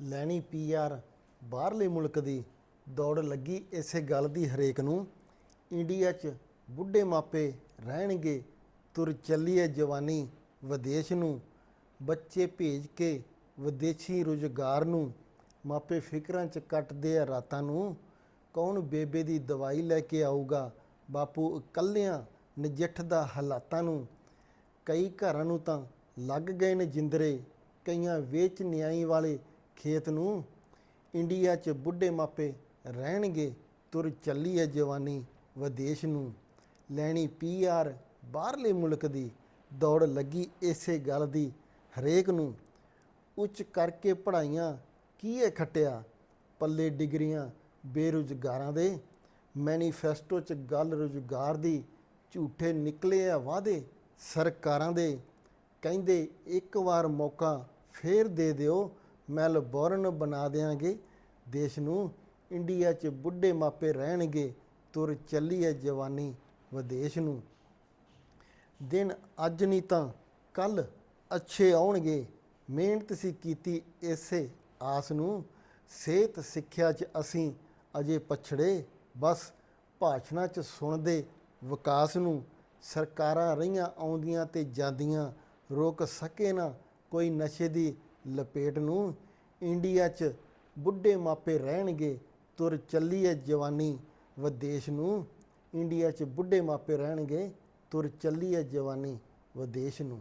ਲੈਣੀ ਪੀਆਰ ਬਾਹਰਲੇ ਮੁਲਕ ਦੀ ਦੌੜ ਲੱਗੀ। ਇਸੇ ਗੱਲ ਦੀ ਹਰੇਕ ਨੂੰ ਇੰਡੀਆ 'ਚ ਬੁੱਢੇ ਮਾਪੇ ਰਹਿਣਗੇ, ਤੁਰ ਚੱਲੀਏ ਜਵਾਨੀ ਵਿਦੇਸ਼ ਨੂੰ। ਬੱਚੇ ਭੇਜ ਕੇ ਵਿਦੇਸ਼ੀ ਰੁਜ਼ਗਾਰ ਨੂੰ ਮਾਪੇ ਫਿਕਰਾਂ 'ਚ ਕੱਟਦੇ ਆ ਰਾਤਾਂ ਨੂੰ। ਕੌਣ ਬੇਬੇ ਦੀ ਦਵਾਈ ਲੈ ਕੇ ਆਊਗਾ? ਬਾਪੂ ਇਕੱਲਿਆਂ ਨਜਿੱਠਦਾ ਹਾਲਾਤਾਂ ਨੂੰ। ਕਈ ਘਰਾਂ ਨੂੰ ਤਾਂ ਲੱਗ ਗਏ ਨੇ ਜਿੰਦਰੇ, ਕਈਆਂ ਵੇਚ ਨਿਆਈ ਵਾਲੇ ਖੇਤ ਨੂੰ, ਇੰਡੀਆ 'ਚ ਬੁੱਢੇ ਮਾਪੇ ਰਹਿਣਗੇ, ਤੁਰ ਚੱਲੀ ਹੈ ਜਵਾਨੀ ਵਿਦੇਸ਼ ਨੂੰ। ਲੈਣੀ ਪੀਆਰ ਬਾਹਰਲੇ ਮੁਲਕ ਦੀ ਦੌੜ ਲੱਗੀ ਇਸੇ ਗੱਲ ਦੀ ਹਰੇਕ ਨੂੰ। ਉੱਚ ਕਰਕੇ ਪੜ੍ਹਾਈਆਂ ਕੀ ਹੈ ਖੱਟਿਆ? ਪੱਲੇ ਡਿਗਰੀਆਂ ਬੇਰੁਜ਼ਗਾਰਾਂ ਦੇ। ਮੈਨੀਫੈਸਟੋ 'ਚ ਗੱਲ ਰੁਜ਼ਗਾਰ ਦੀ, ਝੂਠੇ ਨਿਕਲੇ ਆ ਵਾਅਦੇ ਸਰਕਾਰਾਂ ਦੇ। ਕਹਿੰਦੇ ਇੱਕ ਵਾਰ ਮੌਕਾ ਫੇਰ ਦੇ ਦਿਓ ਮੈਲਬੌਰਨ ਬਣਾ ਦੇਾਂਗੇ ਦੇਸ਼ ਨੂੰ ਇੰਡੀਆ 'ਚ ਬੁੱਢੇ ਮਾਪੇ ਰਹਿਣਗੇ। ਤੁਰ ਚੱਲੀ ਹੈ ਜਵਾਨੀ ਵਿਦੇਸ਼ ਨੂੰ। ਦਿਨ ਅੱਜ ਨਹੀਂ ਤਾਂ ਕੱਲ ਅੱਛੇ ਆਉਣਗੇ। ਮਿਹਨਤ ਸੀ ਕੀਤੀ ਇਸੇ ਆਸ ਨੂੰ। ਸਿਹਤ ਸਿੱਖਿਆ 'ਚ ਅਸੀਂ ਅਜੇ ਪਛੜੇ। ਬਸ ਭਾਸ਼ਣਾਂ 'ਚ ਸੁਣਦੇ ਵਿਕਾਸ ਨੂੰ। ਸਰਕਾਰਾਂ ਰਹੀਆਂ ਆਉਂਦੀਆਂ ਤੇ ਜਾਂਦੀਆਂ। ਰੋਕ ਸਕੇ ਨਾ ਕੋਈ ਨਸ਼ੇ ਦੀ ਲਪੇਟ ਨੂੰ ਇੰਡੀਆ 'ਚ ਬੁੱਢੇ ਮਾਪੇ ਰਹਿਣਗੇ, ਤੁਰ ਚੱਲੀ ਹੈ ਜਵਾਨੀ। ਵਿਦੇਸ਼ ਨੂੰ ਇੰਡੀਆ 'ਚ ਬੁੱਢੇ ਮਾਪੇ ਰਹਿਣਗੇ, ਤੁਰ ਚੱਲੀ ਹੈ ਜਵਾਨੀ। ਵਿਦੇਸ਼ ਨੂੰ